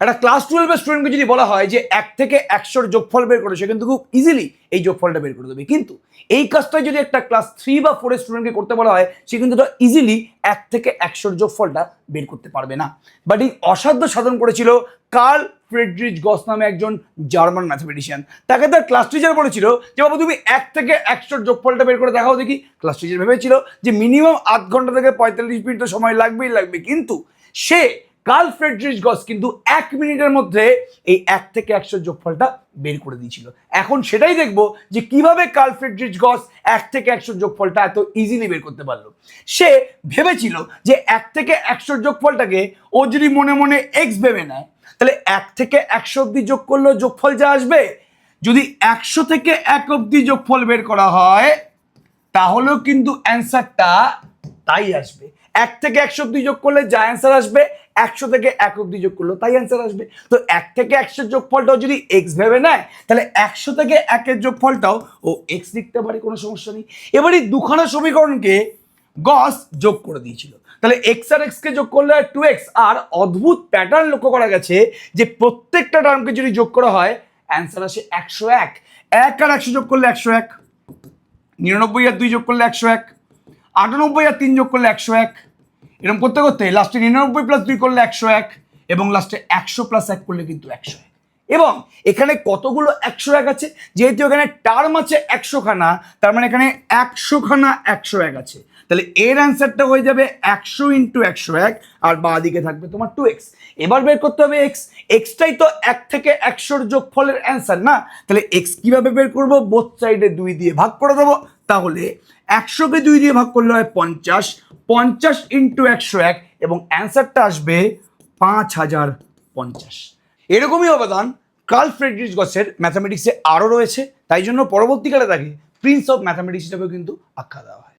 একটা ক্লাস টুয়েলভের স্টুডেন্টকে যদি বলা হয় যে এক থেকে একশোর যোগফল বের করে, সে কিন্তু খুব ইজিলি এই যোগফলটা বের করে দেবে। কিন্তু এই কাজটা যদি একটা ক্লাস থ্রি বা ফোরের স্টুডেন্টকে করতে বলা হয়, সে কিন্তু ইজিলি এক থেকে একশোর যোগফলটা বের করতে পারবে না। বাট এই অসাধ্য সাধন করেছিল কার্ল ফ্রেডরিচ গস নামে একজন জার্মান ম্যাথমেটিশিয়ান তাকে তার ক্লাস টিচার বলেছিল যে, বাবু, তুমি এক থেকে একশোর যোগফলটা বের করে দেখাও দেখি। ক্লাস টিচার ভেবেছিল যে মিনিমাম আধ ঘণ্টা থেকে পঁয়তাল্লিশ মিনিট সময় লাগবেই লাগবে। কিন্তু সে কার্ল ফ্রেডরিচ গস কিন্তু এক মিনিটের মধ্যে এই এক থেকে একশো যোগফলটা বের করে দিয়েছিল। এখন সেটাই দেখব যে কীভাবে কার্ল ফ্রেডরিচ গস এক থেকে একশো যোগফলটা এত ইজিলি বের করতে পারল। সে ভেবেছিল যে এক থেকে একশো যোগফলটাকে ও যদি মনে মনে এক্স ভেবে নেয়, তাহলে এক থেকে একশো অব্দি যোগ করলেও যোগফল যা আসবে। যদি একশো থেকে এক অব্দি যোগফল বের করা হয়, তাহলেও কিন্তু অ্যান্সারটা তাই আসবে। এক থেকে একশো অব্দি যোগ করলে যা অ্যান্সার আসবে একশো থেকে এক অব্দি যোগ করলেও তাই অ্যান্সার আসবে। তো এক থেকে একশো যোগফলটাও যদি এক্স ভেবে নেয়, তাহলে একশো থেকে একের যোগফলটাও, ও এক্স লিখতে পারে, কোনো সমস্যা নেই। এবার এই দুখানা সমীকরণকে গস যোগ করে দিয়েছিল। তাহলে এক্স আর এক্সকে যোগ করলে টু এক্স আর অদ্ভুত প্যাটার্ন লক্ষ্য করা গেছে যে প্রত্যেকটা টার্মকে যদি যোগ করা হয় অ্যান্সার আসে একশো এক। এক আর একশো যোগ করলে একশো এক, নিরানব্বই আর দুই যোগ করলে একশো এক, আটানব্বই আর তিন যোগ করলে একশো এক এরকম করতে করতে লাস্টে নিরানব্বই প্লাস দুই করলে একশো এক এবং লাস্টে একশো প্লাস এক করলে কিন্তু একশো এক। এবং এখানে কতগুলো একশো এক আছে? যেহেতু এখানে টার্ম আছে একশো খানা তার মানে এখানে একশো খানা একশো এক আছে। তাহলে এর অ্যান্সারটা হয়ে যাবে একশো ইন্টু একশো এক, আর বাঁ দিকে থাকবে তোমার টু এক্স এবার বের করতে হবে এক্স এক্সটাই তো এক থেকে একশোর যোগফলের অ্যান্সার না? তাহলে এক্স কীভাবে বের করব? বোথ সাইডে দুই দিয়ে ভাগ করে দেবো। তাহলে একশোকে দুই দিয়ে ভাগ করলে হয় পঞ্চাশ পঞ্চাশ ইন্টু একশো এক এবং অ্যান্সারটা আসবে পাঁচ হাজার পঞ্চাশ। এরকমই অবদান কার্ল ফ্রেডরিচ গসের ম্যাথামেটিক্সে আরও রয়েছে, তাই জন্য পরবর্তীকালে তাকে প্রিন্স অফ ম্যাথামেটিক্স হিসেবেও কিন্তু আখ্যা দেওয়া হয়।